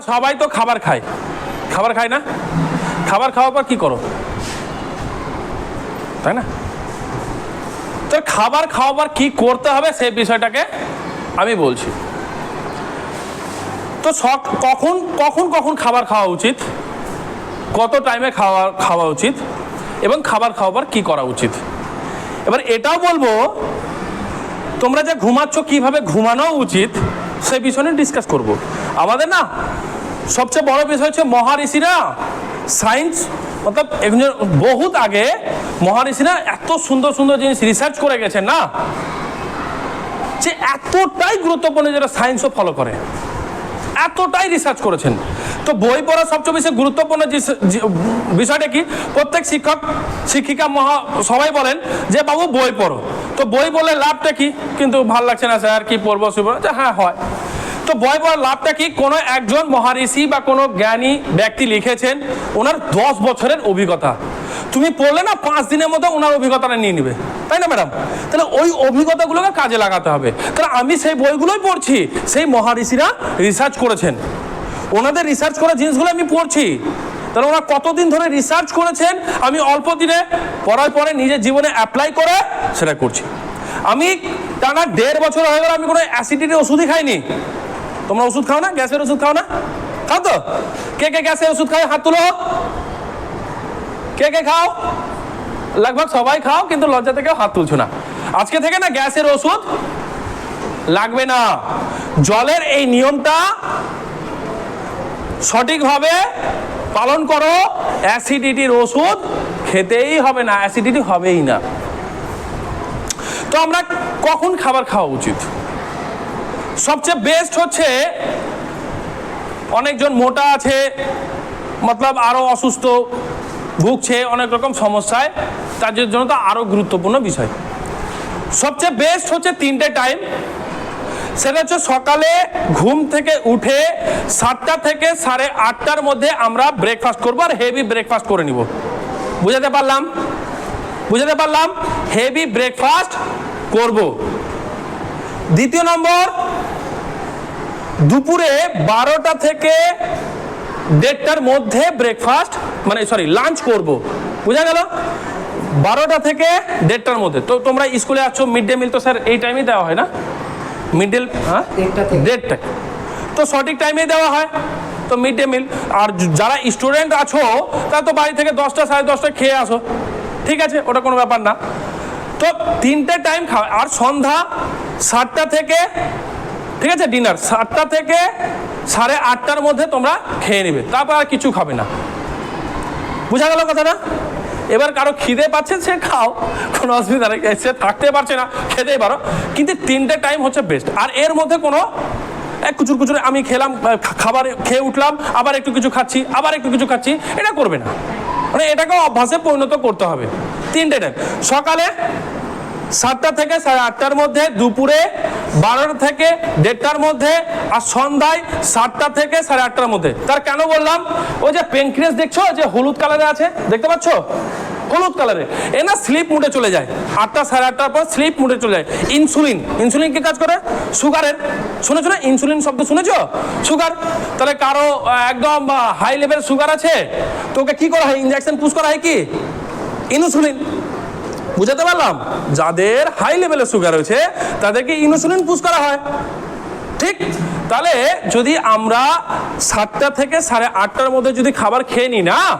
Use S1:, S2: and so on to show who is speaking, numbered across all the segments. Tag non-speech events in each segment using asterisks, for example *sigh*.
S1: সবাই তো খাবার খায়। খাবার খায় না? খাবার খাওয়ার পর কি করো? তাই না? তো খাবার খাওয়াবার কি করতে হবে সেই বিষয়টাকে আমি বলছি। তো সক, কখন কখন কখন খাবার খাওয়া উচিত? কত টাইমে খাওয়া খাওয়া উচিত? এবং খাবার খাওয়াবার কি করা উচিত? এবার এটাও বলব, তোমরা যে ঘুমাচ্ছ, কীভাবে ঘুমানো উচিত সেই বিষয় ডিসকাস করব। আমাদের না সবচেয়ে বড় বিষয় হচ্ছে মহারিষিরা সায়েন্স মতলব এগুলো বহুত আগে মহারিষিরা এত সুন্দর সুন্দর জিনিস রিসার্চ করে গেছেন না? যে এতটাই গুরুত্বপূর্ণ যেটা সায়েন্সও ফলো করে। এতটাই রিসার্চ করেছেন। তো বই পড়া সবচেয়ে বেশি গুরুত্বপূর্ণ বিষয়টা কি? প্রত্যেক শিক্ষক, শিক্ষিকা, মহা সবাই বলেন যে, বাবু, বই পড়ো। তো বই বলে লাভটা কি? কিন্তু ভালো লাগছে না, স্যার, কি পড়ব, শুভ হ্যাঁ হয়। তো পড়ার লাভটা কি? কোনো একজন মহারিষি বা কোনো জ্ঞানী ব্যক্তি লিখেছেন, ওনার দশ বছরের অভিজ্ঞতা। তুমি পড়লে না, পাঁচ দিনের মধ্যে ওনার অভিজ্ঞতাটা নিয়ে নিবে। তাই না, ম্যাডাম? তাহলে ওই অভিজ্ঞতাগুলোকে কাজে লাগাতে হবে। তাহলে আমি সেই বইগুলোই পড়ছি, সেই মহারিষিরা রিসার্চ করেছেন। ওনাদের রিসার্চ করা জিনিসগুলো আমি পড়ছি। তাহলে ওরা কতদিন ধরে রিসার্চ করেছেন? আমি অল্প দিনে পড়ার পরে নিজের জীবনে অ্যাপ্লাই করে সেটা করছি। আমি টানা দেড় বছর হয়ে গেল আমি কোনো অ্যাসিডিটির ওষুধই খাইনি। তোমরা ওষুধ খাও না? গ্যাসের ওষুধ খাও না? খাও তো। কে কে গ্যাসের ওষুধ খাও হাত তুলো। কে কে খাও? লগভগ সবাই খাও, কিন্তু লজ্জা থেকে হাত তুলছো না। আজকে থেকে না গ্যাসের ওষুধ লাগবে না। জলের এই নিয়মটা সঠিকভাবে পালন করো। অ্যাসিডিটির ওষুধ খেতেই হবে না, অ্যাসিডিটি হবেই না। তো আমরা কখন খাবার খাওয়া উচিত? সবচেয়ে বেস্ট হচ্ছে অনেকজন মোটা আছে, মতলব আরও অসুস্থ, ভুগছে, অনেক রকম সমস্যায়। তার জন্য তো আরও গুরুত্বপূর্ণ বিষয়। সবচেয়ে বেস্ট হচ্ছে তিনটে টাইম সেটা হচ্ছে সকালে ঘুম থেকে উঠে সাতটা থেকে সাড়ে আটটার মধ্যে আমরা ব্রেকফাস্ট করব আর হেভি ব্রেকফাস্ট করে নিব। বুঝাতে পারলাম? বুঝাতে পারলাম? হেভি ব্রেকফাস্ট করব। দ্বিতীয় নম্বর দুপুরে বারোটা থেকে দেড়টার মধ্যে ব্রেকফাস্ট মানে সরি লাঞ্চ করব। বুঝা গেল? বারোটা থেকে দেড়টার মধ্যে। তো তোমরা স্কুলে আসছো মিড ডে মিল তো স্যার এই টাইমেই দেওয়া হয় না? মিড ডে হ্যাঁ?
S2: দেড়টা
S1: তো সঠিক টাইমেই দেওয়া হয়। তো মিড ডে মিল আর যারা স্টুডেন্ট আছো তারা তো বাড়ি থেকে দশটা সাড়ে দশটায় খেয়ে আসো। ঠিক আছে? ওটা কোনো ব্যাপার না। তো তিনটে টাইম খাওয়া আর সন্ধ্যা সাতটা থেকে ঠিক আছে ডিনার সাতটা থেকে সাড়ে আটটার মধ্যে তোমরা খেয়ে নেবে, তারপর আর কিছু খাবে না। বুঝা গেল কথাটা? এবার কারও খিদে পাচ্ছে, সে খাও, কোনো অসুবিধা নেই, সে থাকতে পারছে না, খেতেই পারো। কিন্তু তিনটে টাইম হচ্ছে বেস্ট আর এর মধ্যে কোনো এক কুচুর কুচুরে আমি খেলাম খাবার খেয়ে উঠলাম, আবার একটু কিছু খাচ্ছি, আবার একটু কিছু খাচ্ছি, এটা করবে না। মানে এটাকেও অভ্যাসে পরিণত করতে হবে, তিনটে টাইম সকালে সাতটা থেকে সাড়ে আটটার মধ্যে, দুপুরে বারোটা থেকে দেড়টার মধ্যে আর সন্ধ্যায় সাতটা থেকে সাড়ে আটটার মধ্যে। তার কেন বললাম? ওই যে পেনক্রিয়াস দেখছ? যে হলুদ কালারে আছে, দেখতে পাচ্ছ? হলুদ কালারে। এ না স্লিপ মুডে চলে যায়। আটটা সাড়ে আটটার পর স্লিপ মুডে চলে যায়। ইনসুলিন। ইনসুলিন কি কাজ করে? সুগারের। শুনেছো না? ইনসুলিন শব্দ শুনেছো? সুগার। তাহলে কারও একদম হাই লেভেল সুগার আছে? তো ওকে কি করা হয়? ইঞ্জেকশন পুশ করা হয় কি? ইনসুলিন। বুঝাতে পারলাম? যাদের হাই লেভেলের সুগার রয়েছে, তাদেরকে ইনসুলিন পুশ করা হয়। ঠিক? তাহলে যদি আমরা সাতটা থেকে সাড়ে আটটার মধ্যে যদি খাবার খেয়ে নিই, না?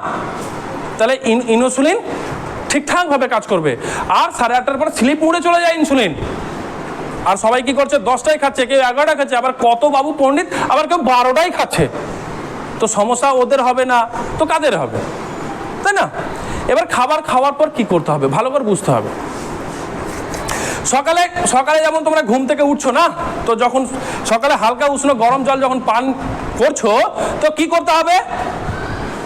S1: তাহলে ইন- ইনসুলিন ঠিকঠাকভাবে কাজ করবে। আর সাড়ে আটটার পর স্লিপ মুড়ে চলে যায় ইনসুলিন আর সবাই কি করছে? দশটাই খাচ্ছে, কেউ এগারোটা খাচ্ছে, আবার কত বাবু পণ্ডিত, আবার কেউ বারোটাই খাচ্ছে। তো সমস্যা ওদের হবে না, তো কাদের হবে? তাই না? এবার খাবার খাওয়ার পর কি করতে হবে? ভালো করে বুঝতে হবে। সকালে সকালে যেমন তোমরা ঘুম থেকে উঠছো না, তো যখন সকালে হালকা উষ্ণ গরম জল যখন পান করছ, তো কি করতে হবে?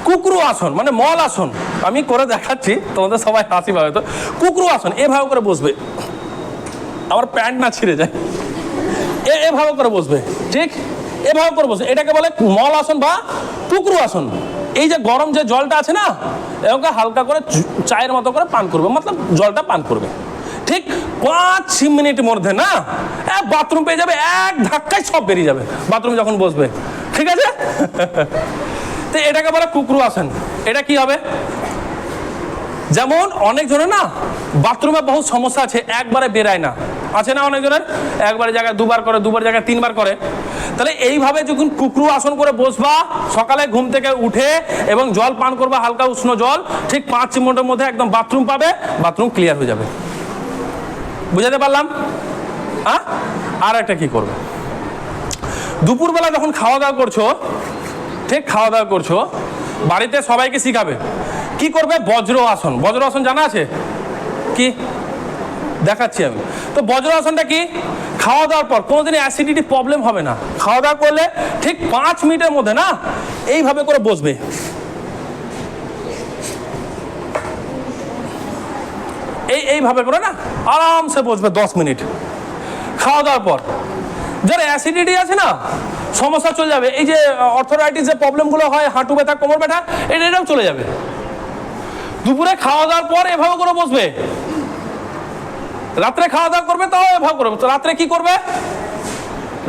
S1: কুকরু আসন মানে মল আসন। আমি করে দেখাচ্ছি, তোমাদের সবাই হাসি পাবে তো। কুকরু আসন, এভাবে করে বসবে। আমার প্যান্ট না ছিঁড়ে যায়। এ, এভাবে করে বসবে। ঠিক? এভাবে করে বসবে। এটাকে বলে মল আসন বা টুকরু আসন। এই যে গরম যে জলটা আছে না এরকম হালকা করে চায়ের মতো করে পান করবে, মতলব জলটা পান করবে। ঠিক পাঁচ মিনিটের মধ্যে না বাথরুম পেয়ে যাবে, এক ধাক্কায় সব বেরিয়ে যাবে, বাথরুম যখন বসবে। ঠিক আছে? *laughs* তো এটাকে বলে কুকরু আসেন। এটা কি হবে? যেমন অনেকজনের না, বাথরুমে বহু সমস্যা আছে, একবারে বেরায় না। আছে না অনেকজনের? একবার জায়গায় দুবার করে, দুবার জায়গায় তিনবার করে। তাহলে এইভাবে যখন কুকরু আসন করে বসবা, সকালে ঘুম থেকে উঠে এবং জল পান করবা, হালকা উষ্ণ জল, ঠিক পাঁচ মিনিটের মধ্যে একদম বাথরুম পাবে, বাথরুম ক্লিয়ার হয়ে যাবে। বুঝাতে পারলাম? হ্যাঁ আর একটা কি করবে? দুপুরবেলা যখন খাওয়া দাওয়া করছ, ঠিক খাওয়া দাওয়া করছ, বাড়িতে সবাইকে শিখাবে। কি করবে? বজ্র আসন। বজ্র আসন জানা আছে? কি? দেখাচ্ছি আমি। তো বজ্র আসনটা কি? খাওয়া দাওয়ার পর, কোনোদিনই অ্যাসিডিটি প্রবলেম হবে না। খাওয়া দাওয়া করলে ঠিক পাঁচ মিনিটের মধ্যে, না? এইভাবে করে বসবে। এই, এইভাবে করে, না? আরামসে বসবে দশ মিনিট। খাওয়া দাওয়ার পর। যারা অ্যাসিডিটি আছে, না, সমস্যা চলে যাবে। এই যে অর্থোরাইটিস যে প্রবলেমগুলো হয়, হাঁটু ব্যথা, কোমর ব্যথা, এটা এটাও চলে যাবে। দুপুরে খাওয়া দাওয়ার পর এভাবে করে বসবে। রাত্রে খাওয়া দাওয়া করবে, তাও এভাবে করবে। তো রাত্রে কি করবে?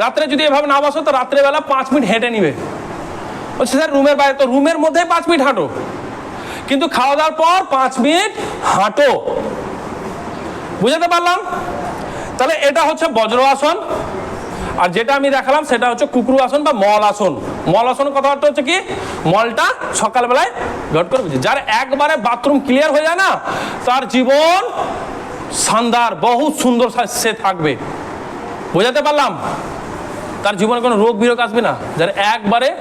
S1: রাত্রে যদি এভাবে না বসো, তো রাত্রেবেলা পাঁচ মিনিট হেঁটে নিবে। বলছে, স্যার, রুমের বাইরে, তো রুমের মধ্যে পাঁচ মিনিট হাঁটো। কিন্তু খাওয়া দাওয়ার পর পাঁচ মিনিট হাঁটো। বুঝাতে পারলাম? তাহলে এটা হচ্ছে বজ্র আসন। আর যেটা আমি দেখালাম, সেটা হচ্ছে কুকুরু আসন বা মল আসন। মল আসন কথাবার্তা হচ্ছে কি? মলটা সকালবেলায় ঘট করে যার একবারে বাথরুম ক্লিয়ার হয়ে যায় না, তার জীবন শানদার, বহুত সুন্দর সে থাকবে। বোঝাতে পারলাম? তার জীবনে কোনো রোগ বিরোগ আসবে না যার একবারে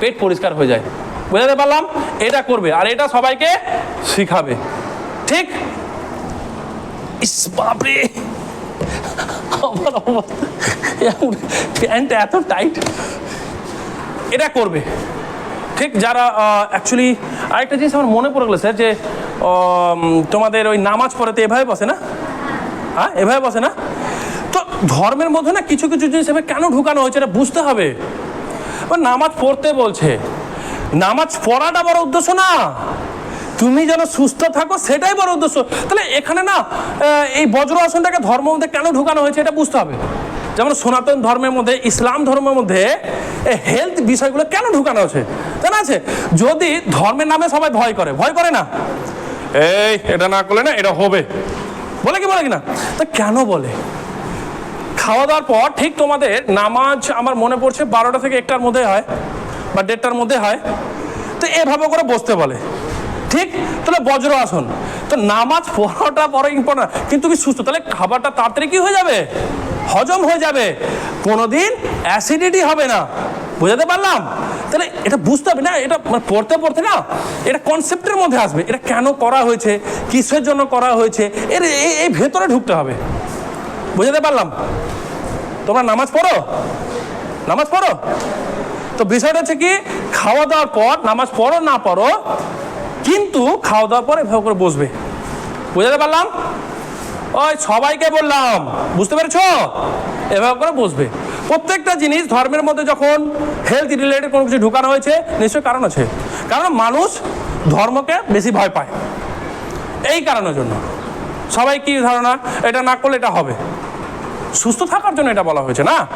S1: পেট পরিষ্কার হয়ে যায়। বোঝাতে পারলাম? এটা করবে, আর এটা সবাইকে শিখাবে। ঠিক? বাপরে! প্যান্ট এত টাইট। এটা করবে। ঠিক? যারা অ্যাকচুয়ালি আরেকটা জিনিস আমার মনে পড়ে গেলো স্যার যে তোমাদের ওই নামাজ পড়াতে এভাবে বসে না? হ্যাঁ এভাবে বসে না? তো ধর্মের মধ্যে না কিছু কিছু জিনিস এভাবে কেন ঢুকানো হয়েছে এটা বুঝতে হবে। নামাজ পড়তে বলছে। নামাজ পড়াটা বড় উদ্দেশ্য না। তুমি যেন সুস্থ থাকো, সেটাই বড় উদ্দেশ্য। তাহলে এখানে না এই বজ্র আসনটাকে ধর্মের মধ্যে কেন ঢুকানো হয়েছে এটা বুঝতে হবে। যেমন সনাতন ধর্মের মধ্যে, ইসলাম ধর্মের মধ্যে হেলথ বিষয়গুলো কেন ঢুকানো হয়েছে? জানা আছে? যদি ধর্মের নামে সবাই ভয় করে ভয় করে না? এই, এটা না করলে না, এটা হবে। বলে কি বলে কি না? তা কেন বলে? খাওয়া দাওয়ার পর ঠিক তোমাদের নামাজ আমার মনে পড়ছে বারোটা থেকে একটার মধ্যে হয় বা দেড়টার মধ্যে হয়। তো এভাবে করে বসতে বলে। ঠিক? তাহলে বজ্র আসন। তো নামাজ পড়াটা বড় ইম্পর্টেন্ট কিন্তু কি সুস্থ? তাহলে খাবারটা তাড়াতাড়ি কি হয়ে যাবে? হজম হয়ে যাবে। কোনোদিন অ্যাসিডিটি হবে না। বুঝাতে পারলাম? তাহলে এটা বুঝতে হবে না, এটা মানে পড়তে পড়তে না, এটা কনসেপ্টের মধ্যে আসবে। এটা কেন করা হয়েছে, কিসের জন্য করা হয়েছে, এর এই- ভেতরে ঢুকতে হবে। বোঝাতে পারলাম? তোমরা নামাজ পড়ো? নামাজ পড়ো? তো বিষয়টা হচ্ছে কি, খাওয়া দাওয়ার পর নামাজ পড়ো না পড়ো, কিন্তু খাওয়া দাওয়ার পর এভাবে করে বসবে। বোঝাতে পারলাম? ওই সবাইকে বললাম, বুঝতে পেরেছ? এভাবে করে বসবে। প্রত্যেকটা জিনিস ধর্মের মধ্যে যখন হেলথ রিলেটেড কোনো কিছু ঢুকানো হয়েছে, নিশ্চয়ই কারণ আছে। কারণ মানুষ ধর্মকে বেশি ভয় পায়। এই কারণের জন্য। সবাই কি ধারণা? এটা না করলে এটা হবে। সুস্থ থাকার জন্য এটা বলা হয়েছে না?